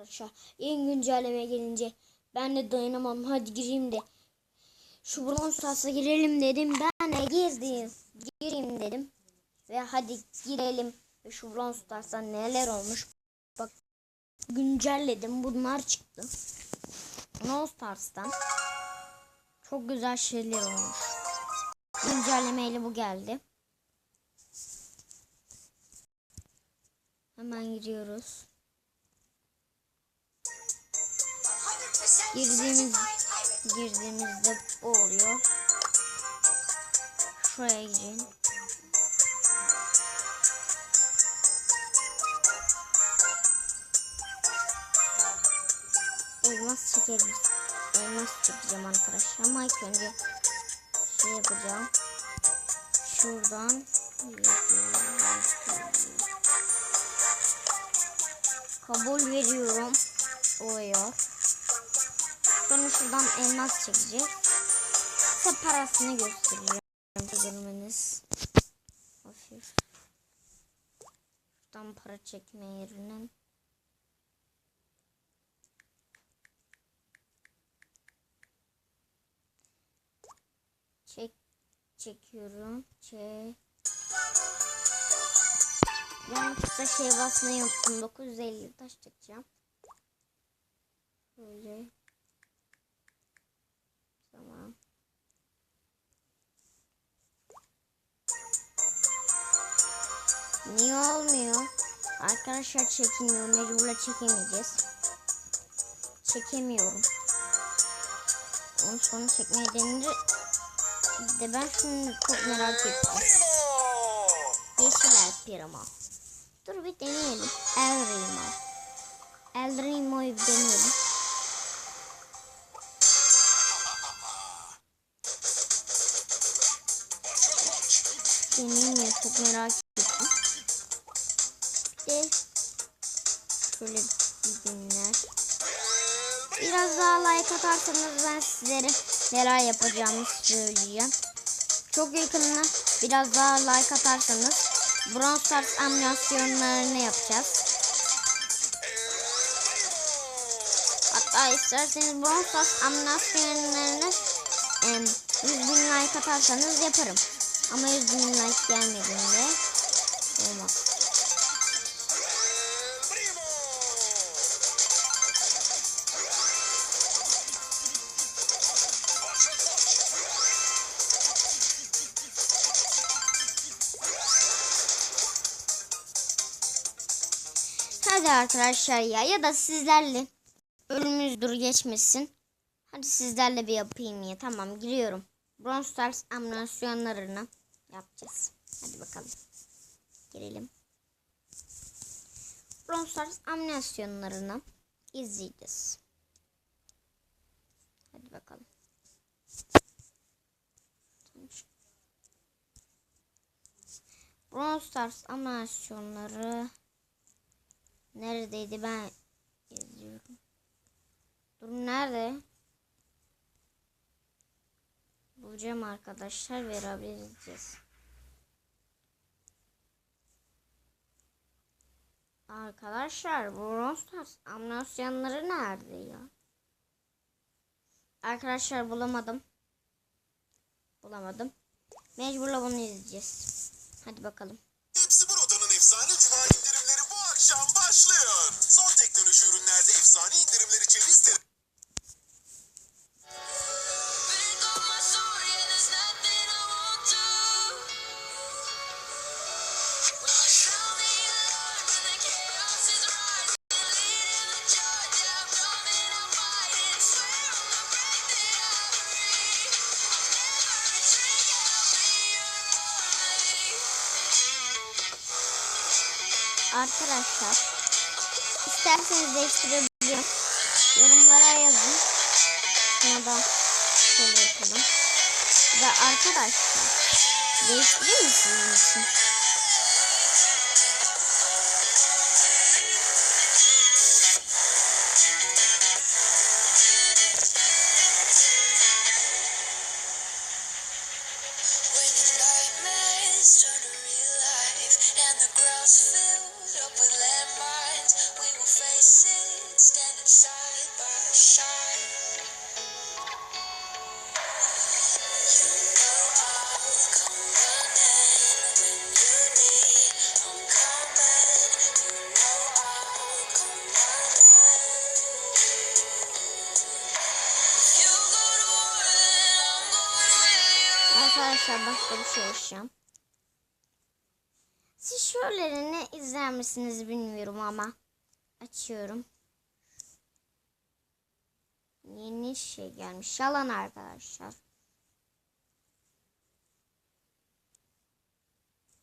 arkadaşlar. Yeni güncelleme gelince ben de dayanamam. Hadi gireyim de şu Bronze Stars'a girelim dedim. Ben de girdim. Gireyim dedim. Ve hadi girelim. Ve şu Bronze Stars'ta neler olmuş. Bak güncelledim. Bunlar çıktı. Bronze Stars'tan çok güzel şeyler olmuş. Güncellemeyle bu geldi. Hemen giriyoruz. Girdiğimiz girdiğimizde bu oluyor. Şuraya girin. Elmas çekeriz. Elmas çekeceğim arkadaşlar. Ama ilk önce şey yapacağım. Şuradan kabul veriyorum. Oluyor. Sonra şuradan elmas çekeceğiz. Size parasını göstereceğim. Görmeniz. Hafif. Şuradan para çekme yerine. Çek çekiyorum. Çek. Yanlışlıkla şey basmayı unuttum. 950 taş çekeceğim. Böyle. Arkadaşlar çekmiyor. Mecburla çekemeyeceğiz. Çekemiyorum. Onu sonra çekmeye denince de ben şunu çok merak ettim. Yeşil el pirama. Dur bir deneyelim. El Rimo. El Rimo'yu bir deneyelim. Deneyim ya çok merak ettim. Şöyle bir dinler. Biraz daha like atarsanız ben sizlere neler yapacağımı söyleyeceğim. Çok yakında biraz daha like atarsanız Bronze Stars animasyonlarını yapacağız. Hatta isterseniz Bronze Stars animasyonlarını em, 100 bin like atarsanız yaparım. Ama 100 bin like gelmediğinde olmaz. Hadi arkadaşlar ya ya da sizlerle ölümümüz dur geçmesin. Hadi sizlerle bir yapayım ya. Tamam giriyorum. Bronze Stars animasyonlarını yapacağız. Hadi bakalım. Girelim. Bronze Stars animasyonlarını izleyeceğiz. Hadi bakalım. Bronze Stars animasyonları Neredeydi ben yazıyorum. Dur nerede? Bulacağım arkadaşlar beraber. Arkadaşlar bu Rostars animasyonları nerede ya? Arkadaşlar bulamadım. Bulamadım. Mecburla bunu izleyeceğiz. Hadi bakalım. Hepsi Burada'nın efsane cuma akşam başlıyor. Son teknoloji ürünlerde efsane indirimler için liste... Arkadaşlar isterseniz değiştirebilirim. Yorumlara yazın. Şunu da şöyle yapalım. Ve arkadaşlar değiştireyim mi arkadaşlar başka bir şey yaşayacağım. Siz şöylelerini izler misiniz bilmiyorum ama. Açıyorum. Yeni şey gelmiş. Yalan arkadaşlar.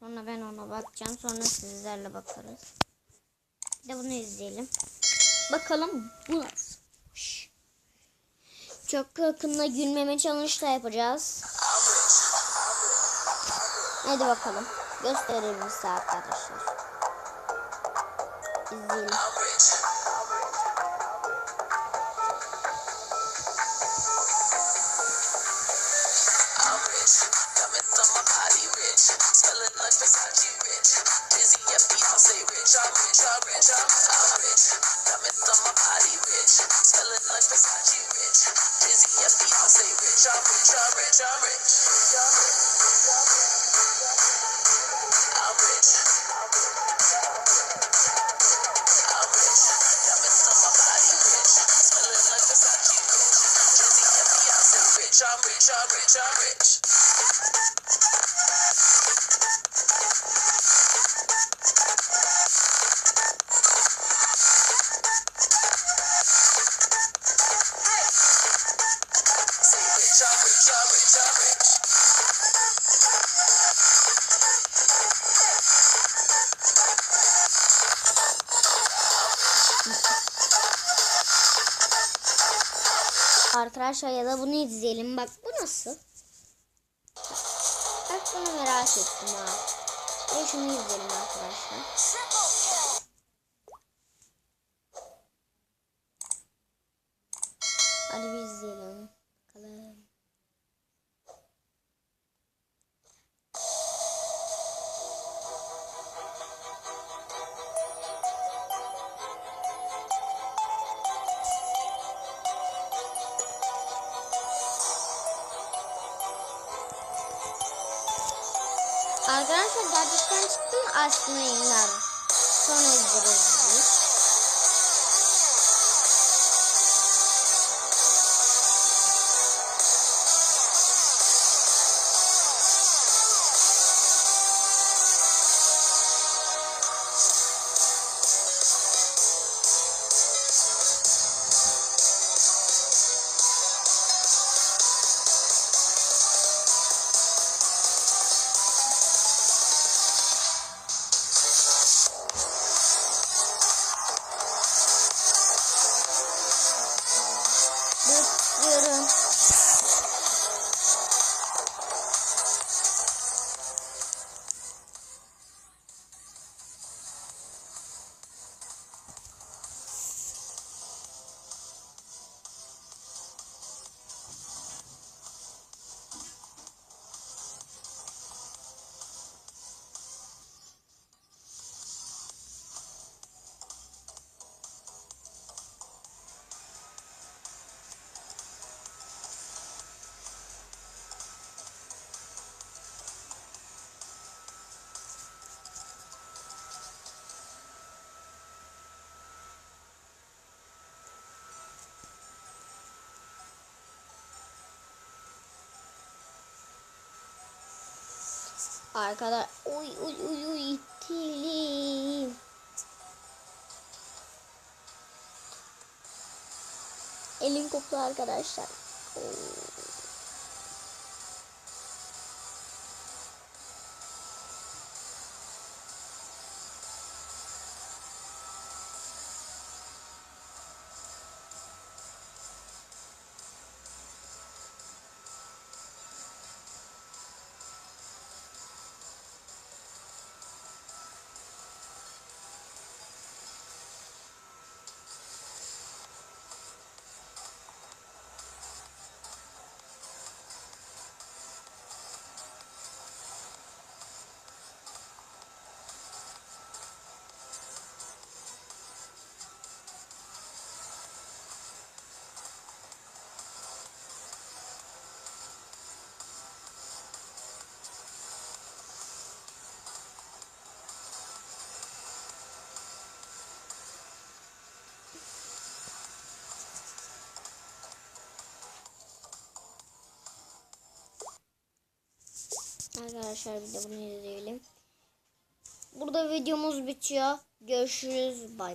Sonra ben ona bakacağım. Sonra sizlerle bakarız. Bir de bunu izleyelim. Bakalım bu nasıl? Çok yakında gülmeme challenge da yapacağız. Hadi bakalım. Gösterelim size arkadaşlar. İzleyelim. I'm rich. I'm rich, I'm rich, I'm rich, rich. I'm rich, I'm rich, I'm rich. Arkadaşlar ya da bunu izleyelim. Bak bu nasıl? Bak bunu merak ettim ha. Ve şunu izleyelim arkadaşlar. Arkadaşlar gerçekten çıktı mı aslında yayınlar? Sonra izleriz Arkada uy uy uy uy itilim. Elim koptu arkadaşlar. Oo. Arkadaşlar bir de bunu izleyelim. Burada videomuz bitiyor. Görüşürüz. Bay.